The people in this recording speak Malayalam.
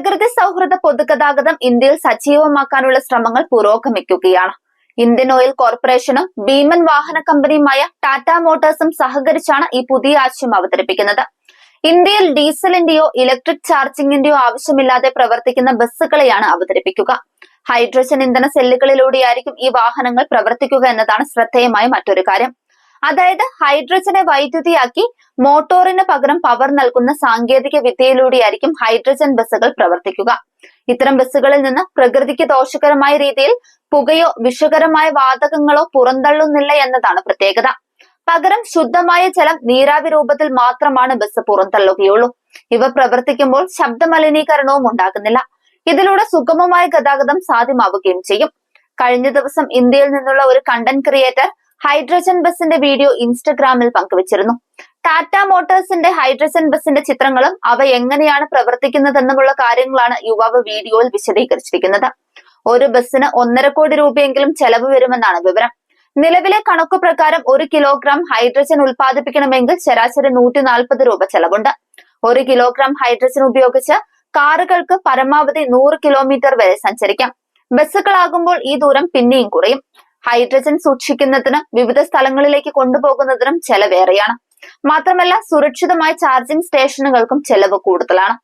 പ്രകൃതി സൗഹൃദ പൊതുഗതാഗതം ഇന്ത്യയിൽ സജീവമാക്കാനുള്ള ശ്രമങ്ങൾ പുരോഗമിക്കുകയാണ്. ഇന്ത്യൻ ഓയിൽ കോർപ്പറേഷനും ഭീമൻ വാഹന കമ്പനിയുമായ ടാറ്റ മോട്ടോഴ്സും സഹകരിച്ചാണ് ഈ പുതിയ ആശയം അവതരിപ്പിക്കുന്നത്. ഇന്ത്യയിൽ ഡീസലിന്റെയോ ഇലക്ട്രിക് ചാർജിംഗിന്റെയോ ആവശ്യമില്ലാതെ പ്രവർത്തിക്കുന്ന ബസ്സുകളെയാണ് അവതരിപ്പിക്കുക. ഹൈഡ്രജൻ ഇന്ധന സെല്ലുകളിലൂടെയായിരിക്കും ഈ വാഹനങ്ങൾ പ്രവർത്തിക്കുക എന്നതാണ് ശ്രദ്ധേയമായ മറ്റൊരു കാര്യം. അതായത് ഹൈഡ്രജനെ വൈദ്യുതിയാക്കി മോട്ടോറിന് പകരം പവർ നൽകുന്ന സാങ്കേതിക വിദ്യയിലൂടെയായിരിക്കും ഹൈഡ്രജൻ ബസ്സുകൾ പ്രവർത്തിക്കുക. ഇത്തരം ബസ്സുകളിൽ നിന്ന് പ്രകൃതിക്ക് ദോഷകരമായ രീതിയിൽ പുകയോ വിഷകരമായ വാതകങ്ങളോ പുറന്തള്ളുന്നില്ല എന്നതാണ് പ്രത്യേകത. പകരം ശുദ്ധമായ ജലം നീരാവി രൂപത്തിൽ മാത്രമാണ് ബസ് പുറന്തള്ളുകയുള്ളൂ. ഇവ പ്രവർത്തിക്കുമ്പോൾ ശബ്ദമലിനീകരണവും ഉണ്ടാകുന്നില്ല. ഇതിലൂടെ സുഗമമായ ഗതാഗതം സാധ്യമാവുകയും ചെയ്യും. കഴിഞ്ഞ ദിവസം ഇന്ത്യയിൽ നിന്നുള്ള ഒരു കണ്ടന്റ് ക്രിയേറ്റർ ഹൈഡ്രജൻ ബസിന്റെ വീഡിയോ ഇൻസ്റ്റഗ്രാമിൽ പങ്കുവച്ചിരുന്നു. ടാറ്റ മോട്ടോഴ്സിന്റെ ഹൈഡ്രജൻ ബസിന്റെ ചിത്രങ്ങളും അവ എങ്ങനെയാണ് പ്രവർത്തിക്കുന്നതെന്നുമുള്ള കാര്യങ്ങളാണ് യുവാവ് വീഡിയോയിൽ വിശദീകരിച്ചിരിക്കുന്നത്. ഒരു ബസ്സിന് ഒന്നര കോടി രൂപയെങ്കിലും ചെലവ് വരുമെന്നാണ് വിവരം. നിലവിലെ കണക്കു പ്രകാരം ഒരു കിലോഗ്രാം ഹൈഡ്രജൻ ഉൽപ്പാദിപ്പിക്കണമെങ്കിൽ ശരാശരി നൂറ്റി നാൽപ്പത് രൂപ ചെലവുണ്ട്. ഒരു കിലോഗ്രാം ഹൈഡ്രജൻ ഉപയോഗിച്ച് കാറുകൾക്ക് പരമാവധി നൂറ് കിലോമീറ്റർ വരെ സഞ്ചരിക്കാം. ബസ്സുകളാകുമ്പോൾ ഈ ദൂരം പിന്നെയും കുറയും. ഹൈഡ്രജൻ സൂക്ഷിക്കുന്നതിനും വിവിധ സ്ഥലങ്ങളിലേക്ക് കൊണ്ടുപോകുന്നതിനും ചെലവേറെയാണ്. മാത്രമല്ല സുരക്ഷിതമായ ചാർജിംഗ് സ്റ്റേഷനുകൾക്കും ചെലവ് കൂടുതലാണ്.